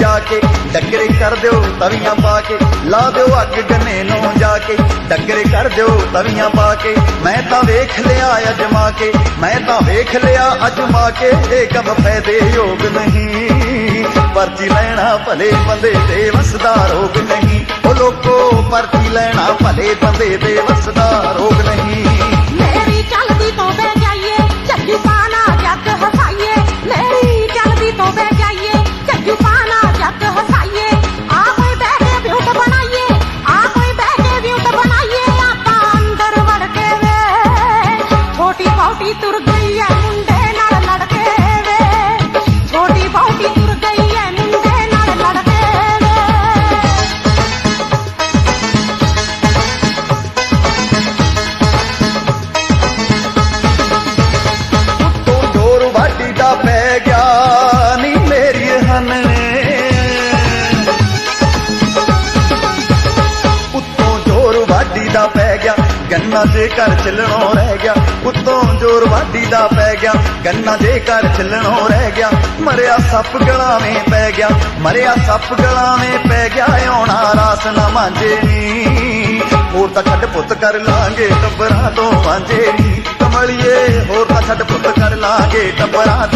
ਜਾ ਕੇ ਡੱਕਰੇ ਕਰ ਦਿਓ ਤਵੀਆਂ ਪਾ ਕੇ। ਲਾ ਦਿਓ ਅੱਗ ਗੰਨੇ ਨੂੰ ਜਾ ਕੇ। ਡੱਕਰੇ ਕਰ ਦਿਓ ਤਵੀਆਂ ਪਾ ਕੇ। ਮੈਂ ਤਾਂ ਵੇਖ ਲਿਆ ਅਜਮਾ ਕੇ। ਮੈਂ ਤਾਂ ਵੇਖ ਲਿਆ ਅਜਮਾ ਕੇ। ਇਹ ਕਬ ਫਾਇਦੇ ਯੋਗ ਨਹੀਂ। ਪਰਚੀ ਲੈਣਾ ਭਲੇ ਬੰਦੇ ਤੇ ਵਸਦਾ ਰੋਗ ਨਹੀਂ। ਉਹ ਲੋਕੋ ਪਰਚੀ ਲੈਣਾ ਭਲੇ ਬੰਦੇ ਤੇ ਵਸਦਾ ਰੋਗ ਨਹੀਂ। ਦਾ ਪੈ ਗਿਆ। ਗੰਨਾ ਜੇ ਘਰ ਚੱਲਣੋਂ ਰਹਿ ਗਿਆ। ਉੱਤੋਂ ਜੋਰ ਵਾਢੀ ਦਾ ਪੈ ਗਿਆ। ਗੰਨਾ ਜੇ ਘਰ ਚੱਲਣੋਂ ਰਹਿ ਗਿਆ। ਮਰਿਆ ਸੱਪ ਗਲਾਵੇਂ ਪੈ ਗਿਆ। ਮਰਿਆ ਸੱਪ ਗਲਾਵੇਂ ਪੈ ਗਿਆ। ਆਉਣਾ ਰਾਸ ਨਾ ਮਾਂਜੇ ਨੀ। ਹੋਰ ਤਾਂ ਛੱਡ ਪੁੱਤ ਕਰ ਲਾਂਗੇ, ਟੱਬਰਾਂ ਤੋਂ ਵਾਂਝੇ ਨੀ। ਕਮਲੀਏ, ਹੋਰ ਤਾਂ ਛੱਡ ਪੁੱਤ ਕਰ ਲਾਂਗੇ, ਟੱਬਰਾਂ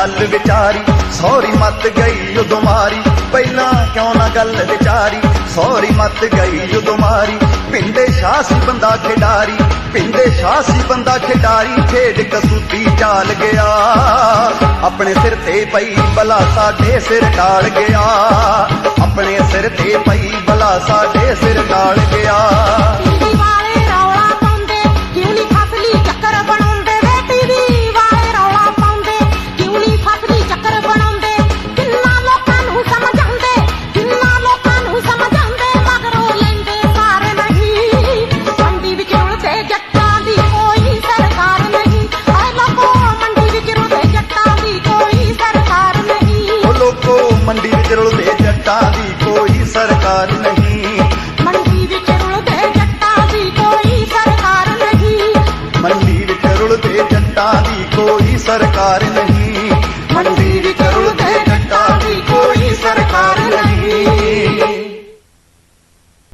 ਗੱਲ ਵਿਚਾਰੀ, ਸੌਰੀ ਮੱਤ ਗਈ ਉਦੋਂ ਮਾਰੀ। ਪਹਿਲਾਂ ਕਿਉਂ ਨਾ ਗੱਲ ਵਿਚਾਰੀ, ਸੌਰੀ ਮੱਤ ਗਈ ਉਦੋਂ ਮਾਰੀ। ਪਿੰਡੇ ਸ਼ਾਹ ਬੰਦਾ ਖਿਡਾਰੀ, ਪਿੰਡੇ ਸ਼ਾਹ ਬੰਦਾ ਖਿਡਾਰੀ, ਖੇਡ ਕਸੂਤੀ ਚਾਲ ਗਿਆ। ਆਪਣੇ ਸਿਰ ਤੇ ਪਈ ਬਲਾ ਸਾਡੇ ਸਿਰ ਢਾਲ ਗਿਆ। ਆਪਣੇ ਸਿਰ ਤੇ ਪਈ ਬਲਾ ਸਾਡੇ ਸਿਰ ਢਾਲ ਗਿਆ।